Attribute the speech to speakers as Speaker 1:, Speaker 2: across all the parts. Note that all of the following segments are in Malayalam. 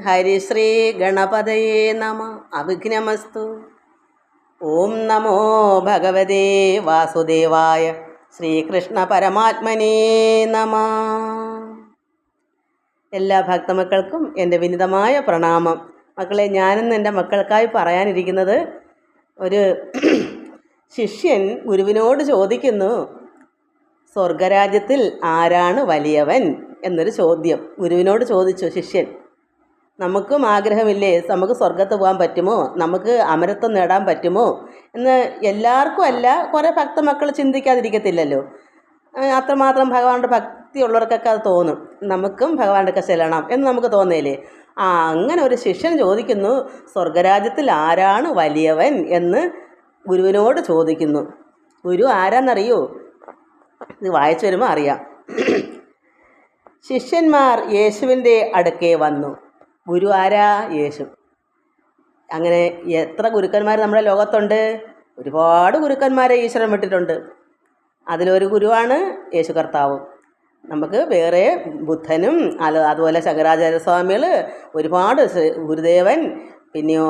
Speaker 1: ഹരിശ്രീ ഗണപതയേ നമ. അവിഘ്നമസ്തു. ഓം നമോ ഭഗവതേ വാസുദേവായ ശ്രീകൃഷ്ണ പരമാത്മനേ നമ. എല്ലാ ഭക്തമക്കൾക്കും എന്റെ വിനിതമായ പ്രണാമം. മക്കളെ ഞാനിന്ന് എന്റെ മക്കൾക്കായി പറയാനിരിക്കുന്നത് ഒരു ശിഷ്യൻ ഗുരുവിനോട് ചോദിക്കുന്നു സ്വർഗരാജ്യത്തിൽ ആരാണ് വലിയവൻ? എന്നൊരു ചോദ്യം ഗുരുവിനോട് ചോദിച്ചു ശിഷ്യൻ. നമുക്കും ആഗ്രഹമില്ലേ? നമുക്ക് സ്വർഗത്ത് പോകാൻ പറ്റുമോ? നമുക്ക് അമരത്വം നേടാൻ പറ്റുമോ? എന്ന് എല്ലാവർക്കും അല്ല കുറേ ഭക്തമക്കൾ ചിന്തിക്കാതിരിക്കത്തില്ലല്ലോ. അത്രമാത്രം ഭഗവാന്റെ ഭക്തിയുള്ളവർക്കൊക്കെ അത് തോന്നും. നമുക്കും ഭഗവാന്റെ ഒക്കെ ചെല്ലണം എന്ന് നമുക്ക് തോന്നിയില്ലേ ആ അങ്ങനെ ഒരു ശിഷ്യൻ ചോദിക്കുന്നു സ്വർഗരാജ്യത്തിൽ ആരാണ് വലിയവൻ? എന്ന് ഗുരുവിനോട് ചോദിക്കുന്നു. ഗുരു ആരാന്നറിയോ? ഇത് വായിച്ചു വരുമ്പോൾ അറിയാം. ശിഷ്യന്മാർ യേശുവിന്റെ അടുക്കേ വന്നു. ഗുരു ആരാ യേശു. അങ്ങനെ എത്ര ഗുരുക്കന്മാർ നമ്മുടെ ലോകത്തുണ്ട്? ഒരുപാട് ഗുരുക്കന്മാരെ ഈശ്വരൻ വിട്ടിട്ടുണ്ട്. അതിലൊരു ഗുരുവാണ് യേശു കർത്താവും. നമുക്ക് വേറെ ബുദ്ധനും അല്ല അതുപോലെ ശങ്കരാചാര്യ സ്വാമികൾ ഒരുപാട് ഗുരുദേവൻ പിന്നെയോ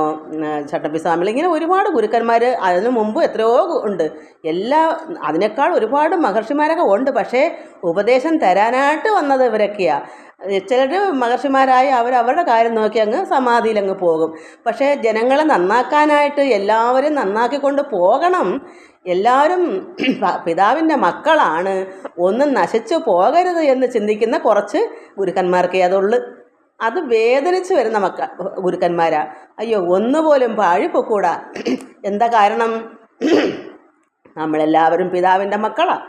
Speaker 1: ചട്ടമ്പി സ്വാമികൾ ഇങ്ങനെ ഒരുപാട് ഗുരുക്കന്മാർ അതിന് മുമ്പ് എത്രയോ ഉണ്ട്. എല്ലാ അതിനേക്കാൾ ഒരുപാട് മഹർഷിമാരൊക്കെ ഉണ്ട്. പക്ഷേ ഉപദേശം തരാനായിട്ട് വന്നത് ഇവരൊക്കെയാണ് ചിലർ മഹർഷിമാരായ അവർ അവരുടെ കാര്യം നോക്കി അങ്ങ് സമാധിയിൽ അങ്ങ് പോകും. പക്ഷേ ജനങ്ങളെ നന്നാക്കാനായിട്ട് എല്ലാവരും നന്നാക്കിക്കൊണ്ട് പോകണം. എല്ലാവരും പിതാവിന്റെ മക്കളാണ്. ഒന്നും നശിച്ചു പോകരുത് എന്ന് ചിന്തിക്കുന്ന കുറച്ച് ഗുരുക്കന്മാർക്കേ അതുള്ളൂ. അത് വേദനിച്ച് വരുന്ന മക്ക ഗുരുക്കന്മാരാ. അയ്യോ ഒന്നുപോലും പാഴിപ്പൊക്കൂടാ. എന്താ കാരണം? നമ്മളെല്ലാവരും പിതാവിന്റെ മക്കളാണ്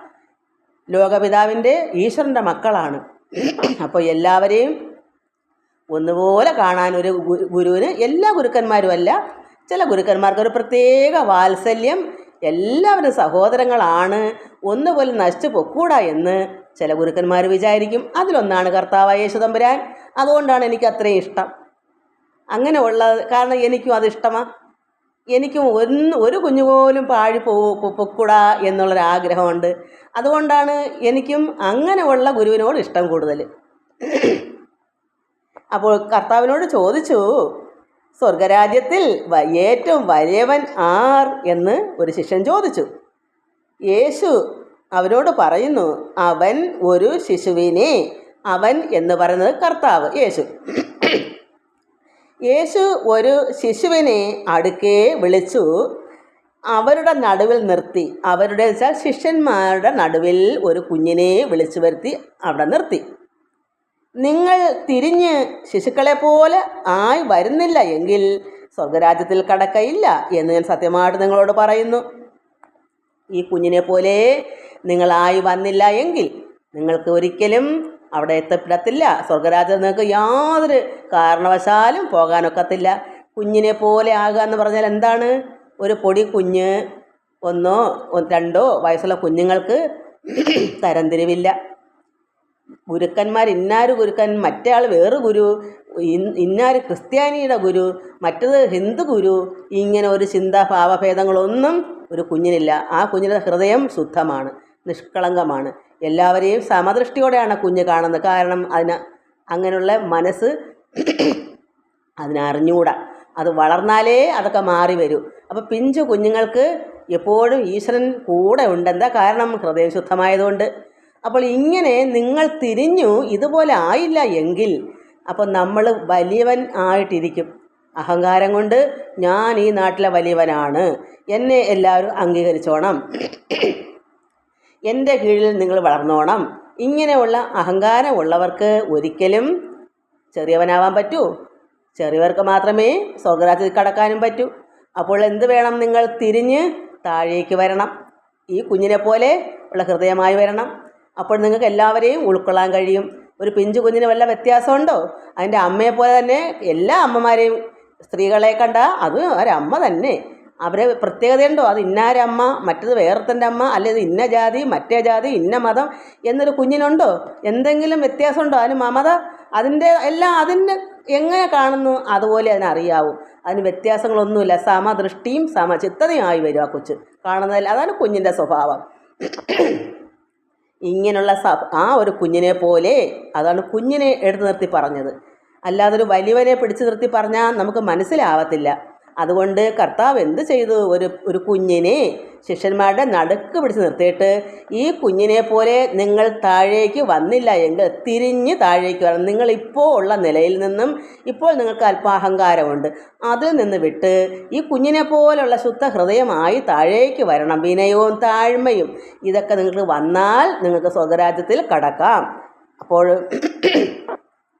Speaker 1: ലോകപിതാവിന്റെ ഈശ്വരന്റെ മക്കളാണ്. അപ്പോൾ എല്ലാവരെയും ഒന്നുപോലെ കാണാൻ ഒരു ഗുരുവിന് എല്ലാ ഗുരുക്കന്മാരും അല്ല ചില ഗുരുക്കന്മാർക്ക് ഒരു പ്രത്യേക വാത്സല്യം എല്ലാവരും സഹോദരങ്ങളാണ് ഒന്നുപോലെ നശിച്ചു പൊക്കൂടാ എന്ന് ചില ഗുരുക്കന്മാർ വിചാരിക്കും. അതിലൊന്നാണ് കർത്താവായ യേശുദമ്പുരാൻ അതുകൊണ്ടാണ് എനിക്ക് അത്രയും ഇഷ്ടം. അങ്ങനെ ഉള്ളത് കാരണം എനിക്കും അത് ഇഷ്ടമാണ് എനിക്കും ഒന്ന് ഒരു കുഞ്ഞു പോലും പാഴി പൊക്കൂടാ എന്നുള്ളൊരാഗ്രഹമുണ്ട്. അതുകൊണ്ടാണ് എനിക്കും അങ്ങനെയുള്ള ഗുരുവിനോട് ഇഷ്ടം കൂടുതൽ. അപ്പോൾ കർത്താവിനോട് ചോദിച്ചു സ്വർഗരാജ്യത്തിൽ ഏറ്റവും വലിയവൻ ആർ? എന്ന് ഒരു ശിഷ്യൻ ചോദിച്ചു. യേശു അവരോട് പറയുന്നു അവൻ ഒരു ശിശുവിനെ അവൻ എന്ന് പറയുന്നത് കർത്താവ് യേശു. യേശു ഒരു ശിശുവിനെ അടുക്കേ വിളിച്ചു. അവരുടെ നടുവിൽ നിർത്തി. അവരുടെ വെച്ചാൽ ശിഷ്യന്മാരുടെ നടുവിൽ ഒരു കുഞ്ഞിനെ വിളിച്ചു വരുത്തി അവിടെ നിർത്തി. നിങ്ങൾ തിരിഞ്ഞ് ശിശുക്കളെ പോലെ ആയി വരുന്നില്ല എങ്കിൽ സ്വർഗരാജ്യത്തിൽ കടക്കയില്ല എന്ന് ഞാൻ സത്യമായിട്ട് നിങ്ങളോട് പറയുന്നു. ഈ കുഞ്ഞിനെ പോലെ നിങ്ങളായി വന്നില്ല എങ്കിൽ നിങ്ങൾക്ക് ഒരിക്കലും അവിടെ എത്തപ്പെടത്തില്ല. സ്വർഗരാജ്യം നിങ്ങൾക്ക് യാതൊരു കാരണവശാലും പോകാനൊക്കത്തില്ല. കുഞ്ഞിനെ പോലെ ആകുക എന്ന് പറഞ്ഞാൽ എന്താണ്? ഒരു പൊടി കുഞ്ഞ് ഒന്നോ രണ്ടോ വയസ്സുള്ള കുഞ്ഞുങ്ങൾക്ക് തരംതിരിവില്ല ഗുരുക്കന്മാർ ഇന്നാര് ഗുരുക്കൻ മറ്റേ ആൾ വേറെ ഗുരു ഇന്നാര് ക്രിസ്ത്യാനിയുടെ ഗുരു മറ്റത് ഹിന്ദു ഗുരു ഇങ്ങനെ ഒരു ചിന്താ ഭാവഭേദങ്ങളൊന്നും ഒരു കുഞ്ഞിനില്ല. ആ കുഞ്ഞിന്റെ ഹൃദയം ശുദ്ധമാണ് നിഷ്കളങ്കമാണ്. എല്ലാവരെയും സമദൃഷ്ടിയോടെയാണ് കുഞ്ഞ് കാണുന്നത്. കാരണം അതിന് അങ്ങനെയുള്ള മനസ്സ് അതിനറിഞ്ഞുകൂടാ അത് വളർന്നാലേ അതൊക്കെ മാറി വരൂ. അപ്പോൾ പിഞ്ചു കുഞ്ഞുങ്ങൾക്ക് എപ്പോഴും ഈശ്വരൻ കൂടെ ഉണ്ട് എന്താ കാരണം? ഹൃദയം ശുദ്ധമായതുകൊണ്ട്. അപ്പോൾ ഇങ്ങനെ നിങ്ങൾ തിരിഞ്ഞു ഇതുപോലെ ആയില്ല എങ്കിൽ അപ്പോൾ നമ്മൾ വലിയവൻ ആയിട്ടിരിക്കും. അഹങ്കാരം കൊണ്ട് ഞാൻ ഈ നാട്ടിലെ വലിയവനാണ്. എന്നെ എല്ലാവരും അംഗീകരിച്ചോണം. എന്റെ കീഴിൽ നിങ്ങൾ വളർന്നോണം. ഇങ്ങനെയുള്ള അഹങ്കാരമുള്ളവർക്ക് ഒരിക്കലും ചെറിയവനാവാൻ പറ്റൂ. ചെറിയവർക്ക് മാത്രമേ സ്വർഗരാജ്യത്തിൽ കടക്കാനും പറ്റൂ. അപ്പോൾ എന്ത് വേണം നിങ്ങൾ തിരിഞ്ഞ് താഴേക്ക് വരണം. ഈ കുഞ്ഞിനെ പോലെ ഉള്ള ഹൃദയമായി വരണം. അപ്പോൾ നിങ്ങൾക്ക് എല്ലാവരെയും ഉൾക്കൊള്ളാൻ കഴിയും. ഒരു പിഞ്ചു കുഞ്ഞിന് വല്ല വ്യത്യാസമുണ്ടോ? അതിന്റെ അമ്മയെ പോലെ തന്നെ എല്ലാ അമ്മമാരെയും സ്ത്രീകളെ കണ്ട അത് ഒരമ്മ തന്നെ. അവരെ പ്രത്യേകതയുണ്ടോ അത് ഇന്നാരമ്മ മറ്റത് വേറെത്തന്റെ അമ്മ അല്ലെങ്കിൽ ഇന്ന ജാതി മറ്റേ ജാതി ഇന്ന മതം എന്നൊരു കുഞ്ഞിനുണ്ടോ? എന്തെങ്കിലും വ്യത്യാസമുണ്ടോ? അതിന് മമത അതിന്റെ എല്ലാം അതിന് എങ്ങനെ കാണുന്നു? അതുപോലെ അതിനറിയാവും അതിന് വ്യത്യാസങ്ങളൊന്നുമില്ല. സമദൃഷ്ടിയും സമചിത്തതയുമായി വരും ആ കൊച്ച്. കാണുന്നതിൽ അതാണ് കുഞ്ഞിന്റെ സ്വഭാവം. ഇങ്ങനെയുള്ള സ ആ ഒരു കുഞ്ഞിനെ പോലെ അതാണ് കുഞ്ഞിനെ എടുത്തു നിർത്തി പറഞ്ഞത്. അല്ലാതൊരു വലിയവനെ പിടിച്ചു നിർത്തി പറഞ്ഞാൽ നമുക്ക് മനസ്സിലാവത്തില്ല. അതുകൊണ്ട് കർത്താവ് എന്ത് ചെയ്തു? ഒരു ഒരു കുഞ്ഞിനെ ശിഷ്യന്മാരുടെ നടുക്ക് പിടിച്ച് നിർത്തിയിട്ട് ഈ കുഞ്ഞിനെ പോലെ നിങ്ങൾ താഴേക്ക് വന്നില്ല എങ്കിൽ തിരിഞ്ഞ് താഴേക്ക് വരണം. നിങ്ങൾ ഇപ്പോൾ ഉള്ള നിലയിൽ നിന്നും ഇപ്പോൾ നിങ്ങൾക്ക് അല്പാഹങ്കാരമുണ്ട്. അതിൽ നിന്ന് വിട്ട് ഈ കുഞ്ഞിനെ പോലുള്ള ശുദ്ധ ഹൃദയമായി താഴേക്ക് വരണം. വിനയവും താഴ്മയും ഇതൊക്കെ നിങ്ങൾക്ക് വന്നാൽ നിങ്ങൾക്ക് സ്വർഗരാജ്യത്തിൽ കടക്കാം. അപ്പോൾ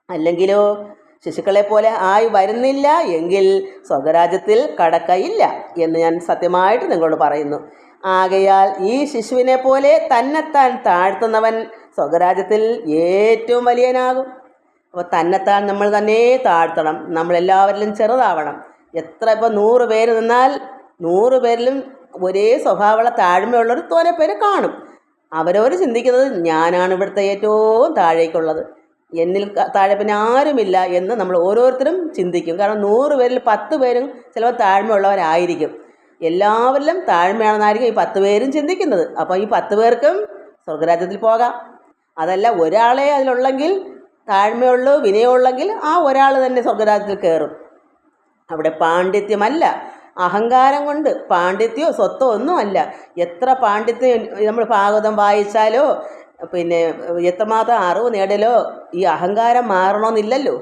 Speaker 1: അല്ലെങ്കിലോ ശിശുക്കളെ പോലെ ആയി വരുന്നില്ല എങ്കിൽ സ്വർഗരാജ്യത്തിൽ കടക്കയില്ല എന്ന് ഞാൻ സത്യമായിട്ട് നിങ്ങളോട് പറയുന്നു. ആകയാൽ ഈ ശിശുവിനെ പോലെ തന്നെത്താൻ താഴ്ത്തുന്നവൻ സ്വർഗരാജ്യത്തിൽ ഏറ്റവും വലിയനാകും. അപ്പോൾ തന്നെത്താൻ നമ്മൾ തന്നെ താഴ്ത്തണം. നമ്മളെല്ലാവരിലും ചെറുതാവണം. എത്ര ഇപ്പോൾ നൂറ് പേര് നിന്നാൽ നൂറ് പേരിലും ഒരേ സ്വഭാവമുള്ള താഴ്മയുള്ളൊരു തോനെ പേര് കാണും. അവരവർ ചിന്തിക്കുന്നത് ഞാനാണ് ഇവിടുത്തെ ഏറ്റവും താഴേക്കുള്ളത്. എന്നിൽ താഴെ പിന്നെ ആരുമില്ല എന്ന് നമ്മൾ ഓരോരുത്തരും ചിന്തിക്കും. കാരണം നൂറ് പേരിൽ പത്ത് പേരും ചിലപ്പോൾ താഴ്മയുള്ളവരായിരിക്കും. എല്ലാവരിലും താഴ്മയാണെന്നായിരിക്കും ഈ പത്ത് പേരും ചിന്തിക്കുന്നത്. അപ്പോൾ ഈ പത്ത് പേർക്കും സ്വർഗരാജ്യത്തിൽ പോകാം. അതല്ല ഒരാളെ അതിലുള്ളെങ്കിൽ താഴ്മയുള്ളൂ വിനയമുള്ളെങ്കിൽ ആ ഒരാൾ തന്നെ സ്വർഗരാജ്യത്തിൽ കയറും. അവിടെ പാണ്ഡിത്യമല്ല. അഹങ്കാരം കൊണ്ട് പാണ്ഡിത്യമോ സ്വത്തോ ഒന്നുമല്ല എത്ര പാണ്ഡിത്യം നമ്മൾ ഭാഗവതം വായിച്ചാലോ പിന്നെ എത്രമാത്രം അറിവ് നേടലോ? ഈ അഹങ്കാരം മാറണമെന്നില്ലല്ലോ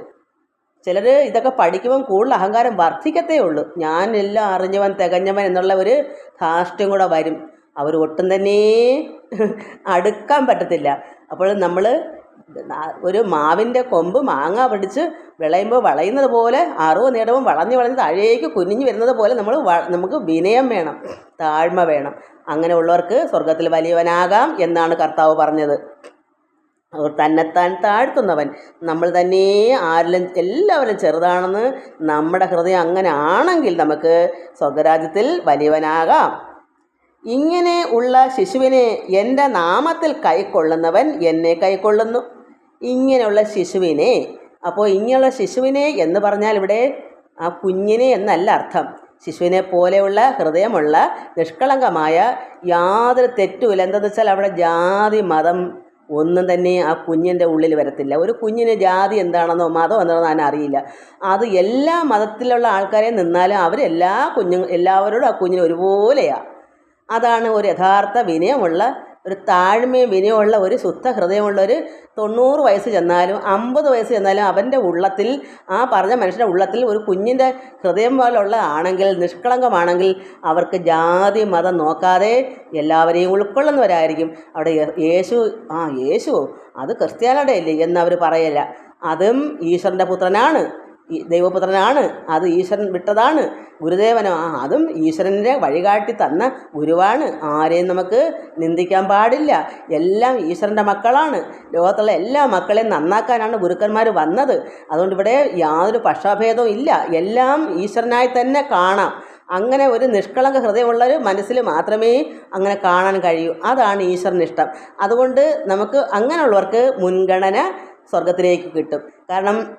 Speaker 1: ചിലർ ഇതൊക്കെ പഠിക്കുമ്പം കൂടുതൽ അഹങ്കാരം വർദ്ധിക്കത്തേ ഉള്ളൂ. ഞാൻ എല്ലാം അറിഞ്ഞവൻ തികഞ്ഞവൻ എന്നുള്ള ഒരു ധാർഷ്ട്യം കൂടെ വരും. അവർ ഒട്ടും തന്നെ അടുക്കാൻ പറ്റത്തില്ല. അപ്പോൾ നമ്മൾ ഒരു മാവിന്റെ കൊമ്പ് മാങ്ങ പിടിച്ച് വിളയുമ്പോൾ വളയുന്നത് പോലെ അറിവ് നേടുമ്പോൾ വളഞ്ഞ് വളഞ്ഞ് താഴേക്ക് കുനിഞ്ഞ് വരുന്നത് പോലെ നമ്മൾ നമുക്ക് വിനയം വേണം താഴ്മ വേണം. അങ്ങനെയുള്ളവർക്ക് സ്വർഗത്തിൽ വലിയവനാകാം എന്നാണ് കർത്താവ് പറഞ്ഞത്. അവർ തന്നെത്താൻ താഴ്ത്തുന്നവൻ. നമ്മൾ തന്നെ ആരിലും എല്ലാവരും ചെറുതാണെന്ന് നമ്മുടെ ഹൃദയം അങ്ങനെ ആണെങ്കിൽ നമുക്ക് സ്വർഗരാജ്യത്തിൽ വലിയവനാകാം. ഇങ്ങനെ ഉള്ള ശിശുവിനെ എന്റെ നാമത്തിൽ കൈക്കൊള്ളുന്നവൻ എന്നെ കൈക്കൊള്ളുന്നു. ഇങ്ങനെയുള്ള ശിശുവിനെ അപ്പോൾ ഇങ്ങനെയുള്ള ശിശുവിനെ എന്ന് പറഞ്ഞാൽ ഇവിടെ ആ കുഞ്ഞിനെ എന്നല്ല അർത്ഥം. ശിശുവിനെ പോലെയുള്ള ഹൃദയമുള്ള നിഷ്കളങ്കമായ യാതൊരു തെറ്റുമില്ല എന്തെന്ന് വെച്ചാൽ അവിടെ ജാതി മതം ഒന്നും തന്നെ ആ കുഞ്ഞിന്റെ ഉള്ളിൽ വരത്തില്ല. ഒരു കുഞ്ഞിന് ജാതി എന്താണെന്നോ മതം എന്താണെന്നോ ഞാൻ അറിയില്ല. അത് എല്ലാ മതത്തിലുള്ള ആൾക്കാരെ നിന്നാലും അവരെല്ലാ കുഞ്ഞു എല്ലാവരോടും ആ കുഞ്ഞിന് ഒരുപോലെയാണ് അതാണ് ഒരു യഥാർത്ഥ വിനയമുള്ള ഒരു താഴ്മയും വിനയമുള്ള ഒരു ശുദ്ധ ഹൃദയമുള്ള ഒരു തൊണ്ണൂറ് വയസ്സ് ചെന്നാലും അമ്പത് വയസ്സ് ചെന്നാലും അവന്റെ ഉള്ളത്തിൽ ആ പറഞ്ഞ മനുഷ്യന്റെ ഉള്ളത്തിൽ ഒരു കുഞ്ഞിന്റെ ഹൃദയം പോലുള്ള ആണെങ്കിൽ നിഷ്കളങ്കമാണെങ്കിൽ അവർക്ക് ജാതി മതം നോക്കാതെ എല്ലാവരെയും ഉൾക്കൊള്ളുന്നവരായിരിക്കും. അവിടെ യേശു ആ യേശു അത് ക്രിസ്ത്യാനിയുടെ അല്ലേ എന്നവർ പറയല്ല. അതും ഈശ്വരന്റെ പുത്രനാണ്. ദൈവപുത്രനാണ് അത് ഈശ്വരൻ വിട്ടതാണ്. ഗുരുദേവനോ ആ അതും ഈശ്വരന്റെ വഴികാട്ടി തന്ന ഗുരുവാണ്. ആരെയും നമുക്ക് നിന്ദിക്കാൻ പാടില്ല. എല്ലാം ഈശ്വരന്റെ മക്കളാണ്. ലോകത്തുള്ള എല്ലാ മക്കളെയും നന്നാക്കാനാണ് ഗുരുക്കന്മാർ വന്നത്. അതുകൊണ്ട് ഇവിടെ യാതൊരു പക്ഷാഭേദവും ഇല്ല. എല്ലാം ഈശ്വരനായി തന്നെ കാണാം. അങ്ങനെ ഒരു നിഷ്കളങ്ക ഹൃദയമുള്ള ഒരു മനസ്സിൽ മാത്രമേ അങ്ങനെ കാണാൻ കഴിയൂ. അതാണ് ഈശ്വരൻ ഇഷ്ടം. അതുകൊണ്ട് നമുക്ക് അങ്ങനെയുള്ളവർക്ക് മുൻഗണന സ്വർഗത്തിലേക്ക് കിട്ടും. കാരണം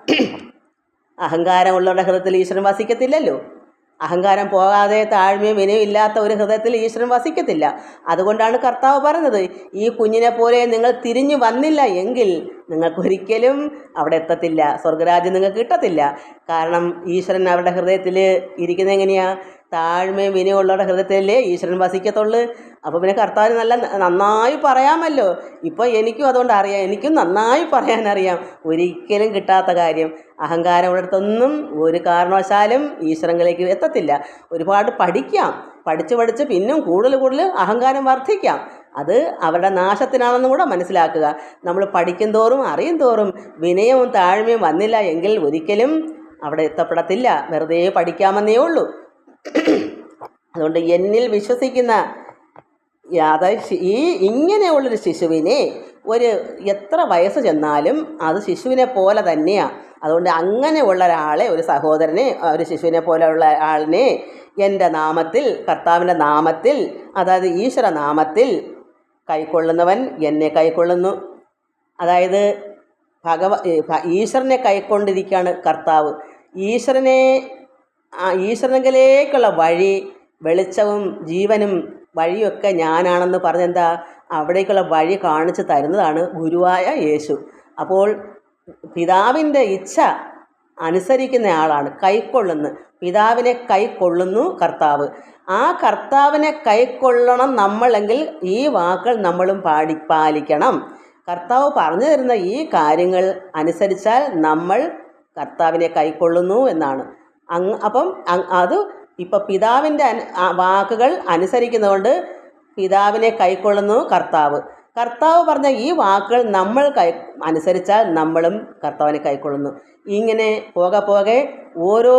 Speaker 1: അഹങ്കാരമുള്ളവരുടെ ഹൃദയത്തിൽ ഈശ്വരൻ വസിക്കത്തില്ലല്ലോ. അഹങ്കാരം പോകാതെ താഴ്മയും വിനയും ഇല്ലാത്ത ഒരു ഹൃദയത്തിൽ ഈശ്വരൻ വസിക്കത്തില്ല. അതുകൊണ്ടാണ് കർത്താവ് പറഞ്ഞത് ഈ കുഞ്ഞിനെ പോലെ നിങ്ങൾ തിരിഞ്ഞു വന്നില്ല എങ്കിൽ നിങ്ങൾക്കൊരിക്കലും അവിടെ എത്തത്തില്ല. സ്വർഗരാജ്യം നിങ്ങൾക്ക് കിട്ടത്തില്ല. കാരണം ഈശ്വരൻ അവരുടെ ഹൃദയത്തിൽ ഇരിക്കുന്നത് എങ്ങനെയാണ് താഴ്മയും വിനയമുള്ളവരുടെ ഹൃദയത്തിലല്ലേ ഈശ്വരൻ വസിക്കത്തുള്ളൂ? അപ്പോൾ പിന്നെ കർത്താവിന് നല്ല നന്നായി പറയാമല്ലോ. ഇപ്പോൾ എനിക്കും അതുകൊണ്ട് അറിയാം. എനിക്കും നന്നായി പറയാനറിയാം ഒരിക്കലും കിട്ടാത്ത കാര്യം. അഹങ്കാരമുള്ളിടത്തൊന്നും ഒരു കാരണവശാലും ഈശ്വരങ്ങളിലേക്ക് എത്തത്തില്ല. ഒരുപാട് പഠിക്കാം. പഠിച്ച് പഠിച്ച് പിന്നും കൂടുതൽ കൂടുതൽ അഹങ്കാരം വർദ്ധിക്കാം. അത് അവരുടെ നാശത്തിനാണെന്നും കൂടെ മനസ്സിലാക്കുക. നമ്മൾ പഠിക്കും തോറും അറിയും തോറും വിനയവും താഴ്മയും വന്നില്ല എങ്കിൽ ഒരിക്കലും അവിടെ എത്തപ്പെടത്തില്ല. വെറുതെ പഠിക്കാമെന്നേ ഉള്ളൂ. അതുകൊണ്ട് എന്നിൽ വിശ്വസിക്കുന്ന അതായത് ഈ ഇങ്ങനെയുള്ളൊരു ശിശുവിനെ ഒരു എത്ര വയസ്സ് ചെന്നാലും അത് ശിശുവിനെ പോലെ തന്നെയാണ് അതുകൊണ്ട് അങ്ങനെയുള്ള ഒരാളെ ഒരു സഹോദരനെ ഒരു ശിശുവിനെ പോലെയുള്ള ആളിനെ എന്റെ നാമത്തിൽ കർത്താവിന്റെ നാമത്തിൽ അതായത് ഈശ്വര നാമത്തിൽ കൈക്കൊള്ളുന്നവൻ എന്നെ കൈക്കൊള്ളുന്നു. അതായത് ഭഗവ ഈശ്വരനെ കൈക്കൊണ്ടിരിക്കുകയാണ് കർത്താവ്. ഈശ്വരനെ ആ ഈശ്വരനെങ്കിലേക്കുള്ള വഴി വെളിച്ചവും ജീവനും വഴിയൊക്കെ ഞാനാണെന്ന് പറഞ്ഞെന്താ? അവിടേക്കുള്ള വഴി കാണിച്ചു തരുന്നതാണ് ഗുരുവായ യേശു. അപ്പോൾ പിതാവിന്റെ ഇച്ഛ അനുസരിക്കുന്ന ആളാണ് കൈക്കൊള്ളുന്ന. പിതാവിനെ കൈക്കൊള്ളുന്നു കർത്താവ്. ആ കർത്താവിനെ കൈക്കൊള്ളണം നമ്മളെങ്കിൽ ഈ വാക്കുകൾ നമ്മളും പാടി പാലിക്കണം. കർത്താവ് പറഞ്ഞു തരുന്ന ഈ കാര്യങ്ങൾ അനുസരിച്ചാൽ നമ്മൾ കർത്താവിനെ കൈക്കൊള്ളുന്നു എന്നാണ്. അങ് അപ്പം അത് ഇപ്പം പിതാവിന്റെ വാക്കുകൾ അനുസരിക്കുന്നതുകൊണ്ട് പിതാവിനെ കൈക്കൊള്ളുന്നു കർത്താവ്. കർത്താവ് പറഞ്ഞ ഈ വാക്കുകൾ നമ്മൾ കൈ അനുസരിച്ചാൽ നമ്മളും കർത്താവിനെ കൈക്കൊള്ളുന്നു. ഇങ്ങനെ പോകെ പോകെ ഓരോ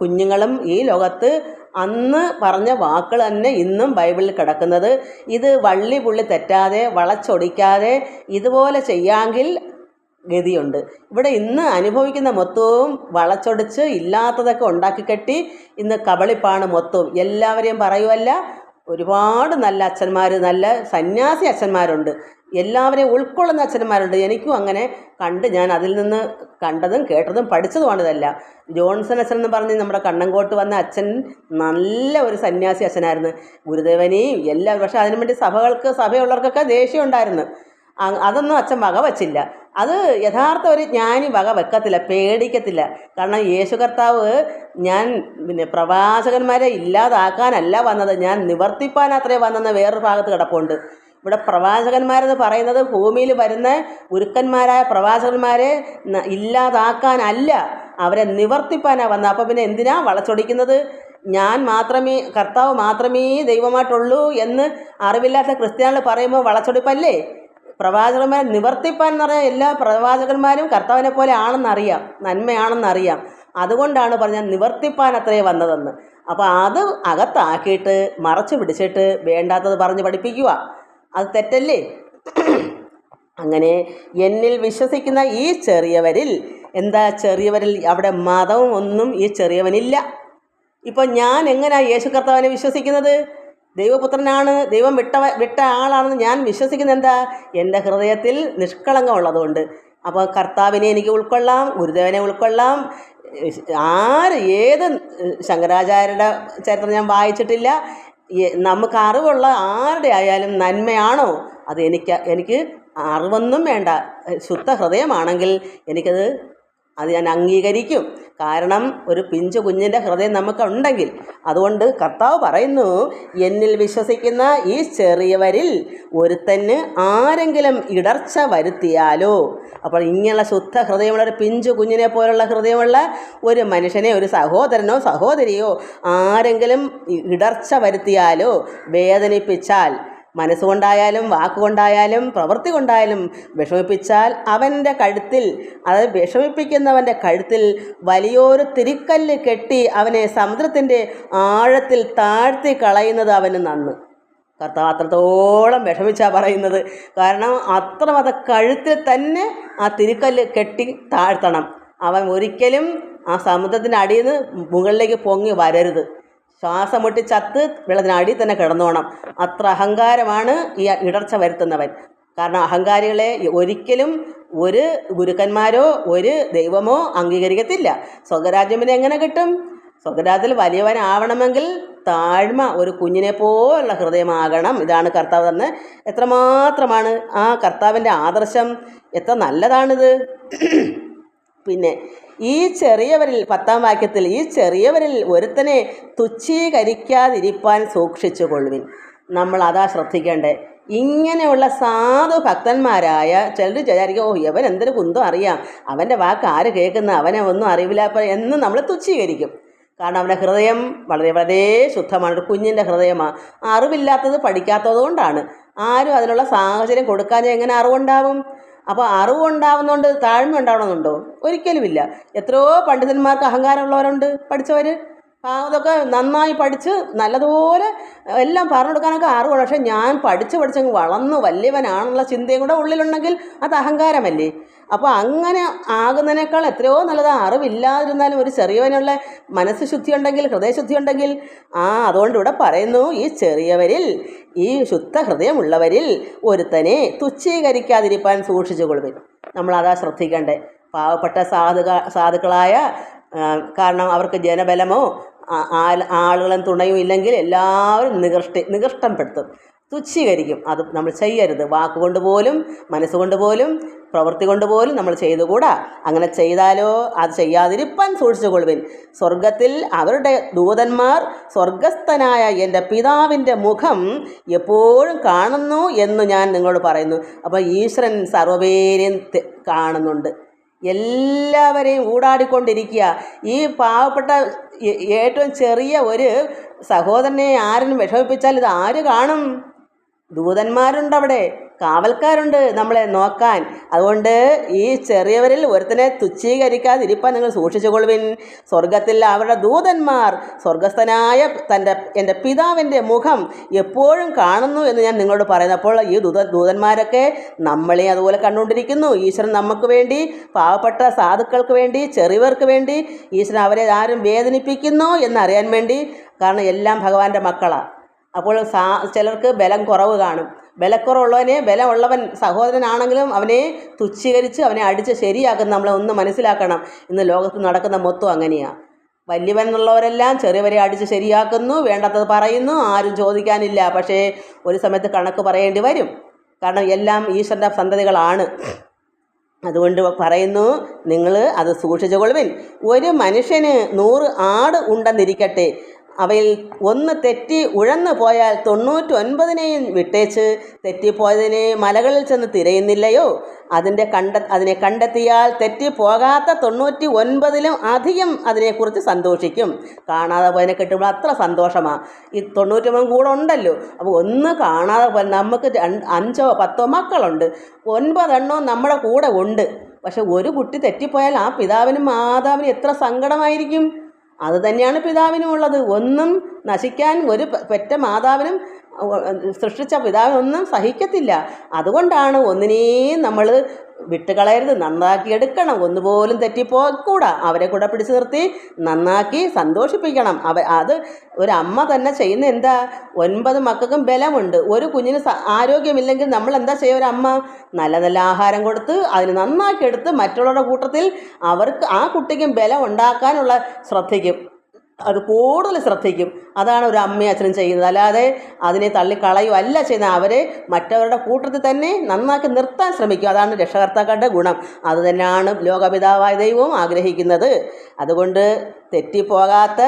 Speaker 1: കുഞ്ഞുങ്ങളും ഈ ലോകത്ത് അന്ന് പറഞ്ഞ വാക്കുകൾ തന്നെ ഇന്നും ബൈബിളിൽ കിടക്കുന്നത് ഇത് വള്ളി പുള്ളി തെറ്റാതെ വളച്ചൊടിക്കാതെ ഇതുപോലെ ചെയ്യാമെങ്കിൽ ഗതിയുണ്ട്. ഇവിടെ ഇന്ന് അനുഭവിക്കുന്ന മൊത്തവും വളച്ചൊടിച്ച് ഇല്ലാത്തതൊക്കെ ഉണ്ടാക്കിക്കെട്ടി ഇന്ന് കബളിപ്പാണ് മൊത്തവും. എല്ലാവരെയും പറയുമല്ല ഒരുപാട് നല്ല അച്ഛന്മാർ നല്ല സന്യാസി അച്ഛന്മാരുണ്ട്. എല്ലാവരെയും ഉൾക്കൊള്ളുന്ന അച്ഛന്മാരുണ്ട്. എനിക്കും അങ്ങനെ കണ്ട് ഞാൻ അതിൽ നിന്ന് കണ്ടതും കേട്ടതും പഠിച്ചതുമാണ് ഇതെല്ലാം. ജോൺസൺ അച്ഛൻ എന്ന് പറഞ്ഞ് നമ്മുടെ കണ്ണങ്കോട്ട് വന്ന അച്ഛൻ നല്ല ഒരു സന്യാസി അച്ഛനായിരുന്നു. ഗുരുദേവനെയും എല്ലാവരും പക്ഷേ അതിനു വേണ്ടി സഭകൾക്ക് സഭയുള്ളവർക്കൊക്കെ ദേഷ്യം ഉണ്ടായിരുന്നു. അതൊന്നും അച്ഛൻ വക വച്ചില്ല അത് യഥാർത്ഥ ഒരു ജ്ഞാനി വക വെക്കത്തില്ല പേടിക്കത്തില്ല. കാരണം യേശു കർത്താവ് ഞാൻ പിന്നെ പ്രവാചകന്മാരെ ഇല്ലാതാക്കാനല്ല വന്നത് ഞാൻ നിവർത്തിപ്പാൻ അത്രേ വന്നെന്ന് വേറൊരു ഭാഗത്ത് കിടപ്പുണ്ട്. ഇവിടെ പ്രവാചകന്മാരെന്ന് പറയുന്നത് ഭൂമിയിൽ വരുന്ന ഉരുക്കന്മാരായ പ്രവാചകന്മാരെ ഇല്ലാതാക്കാനല്ല അവരെ നിവർത്തിപ്പാനാണ് വന്നത്. അപ്പോൾ പിന്നെ എന്തിനാ വളച്ചൊടിക്കുന്നത്? ഞാൻ മാത്രമേ കർത്താവ് മാത്രമേ ദൈവമായിട്ടുള്ളൂ എന്ന് അറിവില്ലാത്ത ക്രിസ്ത്യാനികൾ പറയുമ്പോൾ വളച്ചൊടിപ്പല്ലേ? പ്രവാചകന്മാരെ നിവർത്തിപ്പാൻ എന്ന് പറഞ്ഞാൽ എല്ലാ പ്രവാചകന്മാരും കർത്താവിനെ പോലെ ആണെന്നറിയാം നന്മയാണെന്നറിയാം. അതുകൊണ്ടാണ് പറഞ്ഞാൽ നിവർത്തിപ്പാൻ അത്രേ വന്നതെന്ന്. അപ്പോൾ അത് അകത്താക്കിയിട്ട് മറച്ചു പിടിച്ചിട്ട് വേണ്ടാത്തത് പറഞ്ഞ് പഠിപ്പിക്കുക. അത് തെറ്റല്ലേ? അങ്ങനെ എന്നിൽ വിശ്വസിക്കുന്ന ഈ ചെറിയവരിൽ എന്താ ചെറിയവരിൽ? അവിടെ മതവും ഒന്നും ഈ ചെറിയവനില്ല. ഇപ്പോൾ ഞാൻ എങ്ങനെയാണ് യേശു കർത്താവിനെ വിശ്വസിക്കുന്നത്? ദൈവപുത്രനാണ് ദൈവം വിട്ട വിട്ട ആളാണെന്ന് ഞാൻ വിശ്വസിക്കുന്ന എന്താ എന്റെ ഹൃദയത്തിൽ നിഷ്കളങ്കമുള്ളതുകൊണ്ട് അപ്പോൾ കർത്താവിനെ എനിക്ക് ഉൾക്കൊള്ളാം ഗുരുദേവനെ ഉൾക്കൊള്ളാം. ആര് ഏത് ശങ്കരാചാര്യരുടെ ചരിത്രം ഞാൻ വായിച്ചിട്ടില്ല. നമുക്ക് അറിവുള്ള ആരുടെ ആയാലും നന്മയാണോ? അത് എനിക്ക് എനിക്ക് അറിവൊന്നും വേണ്ട. ശുദ്ധ ഹൃദയമാണെങ്കിൽ എനിക്കത് അത് ഞാൻ അംഗീകരിക്കും. കാരണം ഒരു പിഞ്ചു കുഞ്ഞിന്റെ ഹൃദയം നമുക്കുണ്ടെങ്കിൽ അതുകൊണ്ട് കർത്താവ് പറയുന്നു എന്നിൽ വിശ്വസിക്കുന്ന ഈ ചെറിയവരിൽ ഒരുത്തന് ആരെങ്കിലും ഇടർച്ച വരുത്തിയാലോ? അപ്പോൾ ഇങ്ങനെയുള്ള ശുദ്ധ ഹൃദയമുള്ള ഒരു പിഞ്ചു കുഞ്ഞിനെ പോലുള്ള ഹൃദയമുള്ള ഒരു മനുഷ്യനെ ഒരു സഹോദരനോ സഹോദരിയോ ആരെങ്കിലും ഇടർച്ച വരുത്തിയാലോ വേദനിപ്പിച്ചാൽ മനസ്സുകൊണ്ടായാലും വാക്കുകൊണ്ടായാലും പ്രവൃത്തി കൊണ്ടായാലും വിഷമിപ്പിച്ചാൽ അവന്റെ കഴുത്തിൽ അതായത് വിഷമിപ്പിക്കുന്നവന്റെ കഴുത്തിൽ വലിയൊരു തിരിക്കല്ല് കെട്ടി അവനെ സമുദ്രത്തിന്റെ ആഴത്തിൽ താഴ്ത്തി കളയുന്നത് അവന് നന്ന്. കർത്താവ് അത്രത്തോളം വിഷമിച്ചാ പറയുന്നത്. കാരണം അത്ര അത് കഴുത്തിൽ തന്നെ ആ തിരിക്കല്ല് കെട്ടി താഴ്ത്തണം. അവൻ ഒരിക്കലും ആ സമുദ്രത്തിന്റെ അടിയിൽ നിന്ന് മുകളിലേക്ക് പൊങ്ങി വരരുത്. ശ്വാസം മുട്ടി ചത്ത് വെള്ളത്തിനടിയിൽ തന്നെ കിടന്നോണം. അത്ര അഹങ്കാരമാണ് ഈ ഇടർച്ച വരുത്തുന്നവൻ. കാരണം അഹങ്കാരികളെ ഒരിക്കലും ഒരു ഗുരുക്കന്മാരോ ഒരു ദൈവമോ അംഗീകരിക്കത്തില്ല. സ്വർഗരാജ്യം എങ്ങനെ കിട്ടും? സ്വർഗരാജ്യത്തിൽ വലിയവനാവണമെങ്കിൽ താഴ്മ ഒരു കുഞ്ഞിനെ പോലുള്ള ഹൃദയമാകണം. ഇതാണ് കർത്താവ് തന്നെ എത്രമാത്രമാണ് ആ കർത്താവിന്റെ ആദർശം. എത്ര നല്ലതാണിത്. പിന്നെ ഈ ചെറിയവരിൽ പത്താം വാക്യത്തിൽ ഈ ചെറിയവരിൽ ഒരുത്തനെ തുച്ഛീകരിക്കാതിരിപ്പാൻ സൂക്ഷിച്ചു കൊള്ളുവിൻ നമ്മൾ അതാ ശ്രദ്ധിക്കേണ്ടേ ഇങ്ങനെയുള്ള സാധു ഭക്തന്മാരായ ചിലർ വിചാരിക്കും ഓ ഇവൻ എന്തൊരു കുന്തം അറിയാം അവന്റെ വാക്ക് ആര് കേൾക്കുന്ന അവനെ ഒന്നും അറിവില്ല എന്ന് നമ്മൾ തുച്ഛീകരിക്കും. കാരണം അവന്റെ ഹൃദയം വളരെ വളരെ ശുദ്ധമാണ് ഒരു കുഞ്ഞിന്റെ ഹൃദയമാണ് അറിവില്ലാത്തത് പഠിക്കാത്തത് കൊണ്ടാണ്. ആരും അതിനുള്ള സാഹചര്യം കൊടുക്കാതെ എങ്ങനെ അറിവുണ്ടാവും? അപ്പോൾ അറിവുണ്ടാവുന്നതുകൊണ്ട് താഴ്മ ഉണ്ടാവണമെന്നുണ്ടോ ഒരിക്കലുമില്ല. എത്രയോ പണ്ഡിതന്മാർക്ക് അഹങ്കാരമുള്ളവരുണ്ട് പഠിച്ചവർ അതൊക്കെ നന്നായി പഠിച്ച് നല്ലതുപോലെ എല്ലാം പറഞ്ഞു കൊടുക്കാനൊക്കെ അറിവുണ്ട് പക്ഷേ ഞാൻ പഠിച്ച് പഠിച്ചങ്ങ് വളർന്നു വലിയവനാണെന്നുള്ള ചിന്തയും കൂടെ ഉള്ളിലുണ്ടെങ്കിൽ അത് അഹങ്കാരമല്ലേ? അപ്പോൾ അങ്ങനെ ആകുന്നതിനേക്കാൾ എത്രയോ നല്ലതാണ് അറിവില്ലാതിരുന്നാലും ഒരു ചെറിയവനുള്ള മനസ്സ് ശുദ്ധി ഉണ്ടെങ്കിൽ ഹൃദയശുദ്ധി ഉണ്ടെങ്കിൽ ആ അതുകൊണ്ട് ഇവിടെ പറയുന്നു ഈ ചെറിയവരിൽ ഈ ശുദ്ധ ഹൃദയമുള്ളവരിൽ ഒരുത്തനെ തുച്ഛീകരിക്കാതിരിക്കാൻ സൂക്ഷിച്ചു കൊള്ളുവിൻ നമ്മളതാ ശ്രദ്ധിക്കണ്ടേ പാവപ്പെട്ട സാധുക സാധുക്കളായ കാരണം അവർക്ക് ജനബലമോ ആളുകളും തുണയും ഇല്ലെങ്കിൽ എല്ലാവരും നികൃഷ്ടി നികൃഷ്ടപ്പെടുത്തും തുച്ഛീകരിക്കും. അത് നമ്മൾ ചെയ്യരുത്. വാക്കുകൊണ്ട് പോലും മനസ്സുകൊണ്ട് പോലും പ്രവൃത്തി കൊണ്ട് പോലും നമ്മൾ ചെയ്തുകൂടാ? അങ്ങനെ ചെയ്താലോ? അത് ചെയ്യാതിരിപ്പാൻ സൂക്ഷിച്ചുകൊള്ളുവിൻ സ്വർഗത്തിൽ അവരുടെ ദൂതന്മാർ സ്വർഗസ്ഥനായ എന്റെ പിതാവിന്റെ മുഖം എപ്പോഴും കാണുന്നു എന്ന് ഞാൻ നിങ്ങളോട് പറയുന്നു. അപ്പോൾ ഈശ്വരൻ സർവപേരെയും കാണുന്നുണ്ട്. എല്ലാവരെയും ഊടാടിക്കൊണ്ടിരിക്കുക. ഈ പാവപ്പെട്ട ഏറ്റവും ചെറിയ ഒരു സഹോദരനെ ആരും വിഷമിപ്പിച്ചാൽ ഇത് ആര് കാണും? ദൂതന്മാരുണ്ട് അവിടെ കാവൽക്കാരുണ്ട് നമ്മളെ നോക്കാൻ. അതുകൊണ്ട് ഈ ചെറിയവരിൽ ഒരുത്തനെ തുച്ഛീകരിക്കാതിരിപ്പാൻ നിങ്ങൾ സൂക്ഷിച്ചുകൊള്ളുവിൻ. സ്വർഗത്തിൽ അവരുടെ ദൂതന്മാർ സ്വർഗസ്ഥനായ തന്റെ എന്റെ പിതാവിന്റെ മുഖം എപ്പോഴും കാണുന്നു എന്ന് ഞാൻ നിങ്ങളോട് പറയുന്നപ്പോൾ ഈ ദൂത ദൂതന്മാരൊക്കെ നമ്മളെ അതുപോലെ കണ്ടുകൊണ്ടിരിക്കുന്നു. ഈശ്വരൻ നമുക്ക് വേണ്ടി പാവപ്പെട്ട സാധുക്കൾക്ക് വേണ്ടി ചെറിയവർക്ക് വേണ്ടി ഈശ്വരൻ അവരെ ആരും വേദനിപ്പിക്കുന്നോ എന്നറിയാൻ വേണ്ടി. കാരണം എല്ലാം ഭഗവാന്റെ മക്കളാണ് അപ്പോൾ സാ ചിലർക്ക് ബലം കുറവ് കാണും. ബലക്കുറവുള്ളവനെ ബലമുള്ളവൻ സഹോദരനാണെങ്കിലും അവനെ തുച്ഛീകരിച്ച് അവനെ അടിച്ച് ശരിയാക്കുന്ന നമ്മളെ ഒന്ന് മനസ്സിലാക്കണം. ഇന്ന് ലോകത്ത് നടക്കുന്ന മൊത്തം അങ്ങനെയാണ് വലിയവൻ എന്നുള്ളവരെല്ലാം ചെറിയവരെ അടിച്ച് ശരിയാക്കുന്നു വേണ്ടാത്തത് പറയുന്നു ആരും ചോദിക്കാനില്ല. പക്ഷേ ഒരു സമയത്ത് കണക്ക് പറയേണ്ടി വരും. കാരണം എല്ലാം ഈശ്വരന്റെ സന്തതികളാണ്. അതുകൊണ്ട് പറയുന്നു നിങ്ങൾ അത് സൂക്ഷിച്ചുകൊള്ളുവിൻ. ഒരു മനുഷ്യന് നൂറ് ആട് ഉണ്ടെന്നിരിക്കട്ടെ. അവയിൽ ഒന്ന് തെറ്റി ഉഴന്നു പോയാൽ തൊണ്ണൂറ്റൊൻപതിനെയും വിട്ടേച്ച്. തെറ്റിപ്പോയതിനെ മലകളിൽ ചെന്ന് തിരയുന്നില്ലയോ? അതിന്റെ കണ്ട അതിനെ കണ്ടെത്തിയാൽ തെറ്റിപ്പോകാത്ത തൊണ്ണൂറ്റി ഒൻപതിലും അധികം അതിനെക്കുറിച്ച് സന്തോഷിക്കും. കാണാതെ പോയതിനെ കിട്ടുമ്പോൾ അത്ര സന്തോഷമാണ് ഈ തൊണ്ണൂറ്റൊമ്പത് കൂടെ ഉണ്ടല്ലോ. അപ്പോൾ ഒന്ന് കാണാതെ പോലെ നമുക്ക് അഞ്ചോ പത്തോ മക്കളുണ്ട്. ഒൻപതെണ്ണോ നമ്മുടെ കൂടെ ഉണ്ട്. പക്ഷെ ഒരു കുട്ടി തെറ്റിപ്പോയാൽ ആ പിതാവിനും മാതാവിനും എത്ര സങ്കടമായിരിക്കും? അത് തന്നെയാണ് പിതാവിനും ഉള്ളത്. ഒന്നും നശിക്കാൻ ഒരു പെറ്റ മാതാവിനും സൃഷ്ടിച്ച പിതാവിനൊന്നും സഹിക്കത്തില്ല. അതുകൊണ്ടാണ് ഒന്നിനെയും നമ്മൾ വിട്ടുകളയരുത്. നന്നാക്കി എടുക്കണം. ഒന്നുപോലും തെറ്റിപ്പോകൂടാ അവരെ കൂടെ പിടിച്ചു നിർത്തി നന്നാക്കി സന്തോഷിപ്പിക്കണം. അവ അത് ഒരമ്മ തന്നെ ചെയ്യുന്ന എന്താ? ഒൻപത് മക്കൾക്കും ബലമുണ്ട്. ഒരു കുഞ്ഞിന് ആരോഗ്യമില്ലെങ്കിൽ നമ്മൾ എന്താ ചെയ്യുക ഒരമ്മ? നല്ല നല്ല ആഹാരം കൊടുത്ത് അതിന് നന്നാക്കി എടുത്ത് മറ്റുള്ളവരുടെ കൂട്ടത്തിൽ അവർക്ക് ആ കുട്ടിക്കും ബലം ഉണ്ടാക്കാനുള്ള ശ്രദ്ധിക്കും. അത് കൂടുതൽ ശ്രദ്ധിക്കും. അതാണ് ഒരു അമ്മയും അച്ഛനും ചെയ്യുന്നത്. അല്ലാതെ അതിനെ തള്ളിക്കളയോ അല്ല ചെയ്യുന്നത്. അവരെ മറ്റവരുടെ കൂട്ടത്തിൽ തന്നെ നന്നാക്കി നിർത്താൻ ശ്രമിക്കും അതാണ് രക്ഷകർത്താക്കളുടെ ഗുണം. അത് തന്നെയാണ് ലോകപിതാവായ ദൈവവും ആഗ്രഹിക്കുന്നത്. അതുകൊണ്ട് തെറ്റിപ്പോകാത്ത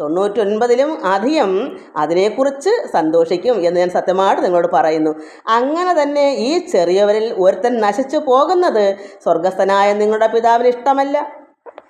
Speaker 1: തൊണ്ണൂറ്റൊൻപതിലും അധികം അതിനെക്കുറിച്ച് സന്തോഷിക്കും എന്ന് ഞാൻ സത്യമായിട്ട് നിങ്ങളോട് പറയുന്നു. അങ്ങനെ തന്നെ ഈ ചെറിയവരിൽ ഒരുത്തൻ നശിച്ചു പോകുന്നത് സ്വർഗസ്ഥനായ നിങ്ങളുടെ പിതാവിന് ഇഷ്ടമല്ല.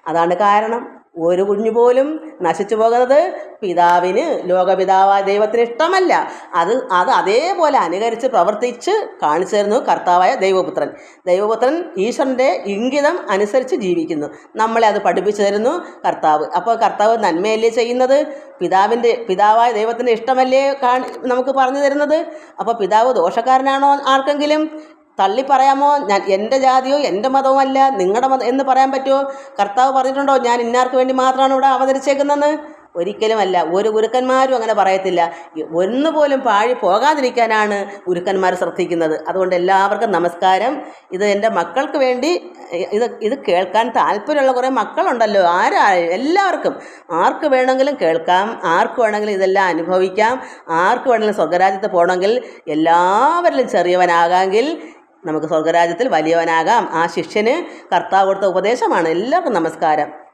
Speaker 1: അതാണ് കാരണം. ഒരു കുഞ്ഞു പോലും നശിച്ചു പോകുന്നത് പിതാവിന് ലോകപിതാവായ ദൈവത്തിന് ഇഷ്ടമല്ല. അത് അത് അതേപോലെ അനുകരിച്ച് പ്രവർത്തിച്ച് കാണിച്ചു തരുന്നു കർത്താവായ ദൈവപുത്രൻ. ദൈവപുത്രൻ ഈശ്വരന്റെ ഇംഗിതം അനുസരിച്ച് ജീവിക്കുന്നു. നമ്മളെ അത് പഠിപ്പിച്ചു തരുന്നു കർത്താവ്. അപ്പോൾ കർത്താവ് നന്മയല്ലേ ചെയ്യുന്നത്? പിതാവിന്റെ പിതാവായ ദൈവത്തിന്റെ ഇഷ്ടമല്ലേ കാണി നമുക്ക് പറഞ്ഞു തരുന്നത്? അപ്പോൾ പിതാവ് ദോഷക്കാരനാണോ ആർക്കെങ്കിലും? തള്ളി പറയാമോ? ഞാൻ എന്റെ ജാതിയോ എന്റെ മതവും അല്ല നിങ്ങളുടെ മതം എന്ന് പറയാൻ പറ്റുമോ? കർത്താവ് പറഞ്ഞിട്ടുണ്ടോ? ഞാൻ ഇന്നാർക്ക് വേണ്ടി മാത്രമാണ് ഇവിടെ അവതരിച്ചേക്കുന്നതെന്ന്? ഒരിക്കലുമല്ല. ഒരു ഗുരുക്കന്മാരും അങ്ങനെ പറയത്തില്ല. ഒന്നുപോലും പാഴി പോകാതിരിക്കാനാണ് ഗുരുക്കന്മാർ ശ്രദ്ധിക്കുന്നത്. അതുകൊണ്ട് എല്ലാവർക്കും നമസ്കാരം. ഇത് എന്റെ മക്കൾക്ക് വേണ്ടി ഇത് ഇത് കേൾക്കാൻ താല്പര്യമുള്ള കുറേ മക്കളുണ്ടല്ലോ. ആരാ? എല്ലാവർക്കും. ആർക്ക് വേണമെങ്കിലും കേൾക്കാം. ആർക്ക് വേണമെങ്കിലും ഇതെല്ലാം അനുഭവിക്കാം. ആർക്ക് വേണമെങ്കിലും സ്വർഗരാജ്യത്ത് പോകണമെങ്കിൽ എല്ലാവരിലും ചെറിയവനാകാമെങ്കിൽ നമുക്ക് സ്വർഗരാജ്യത്തിൽ വലിയവനാകാം. ആ ശിഷ്യന് കർത്താവ് കൊടുത്ത ഉപദേശമാണ്. എല്ലാവർക്കും നമസ്കാരം.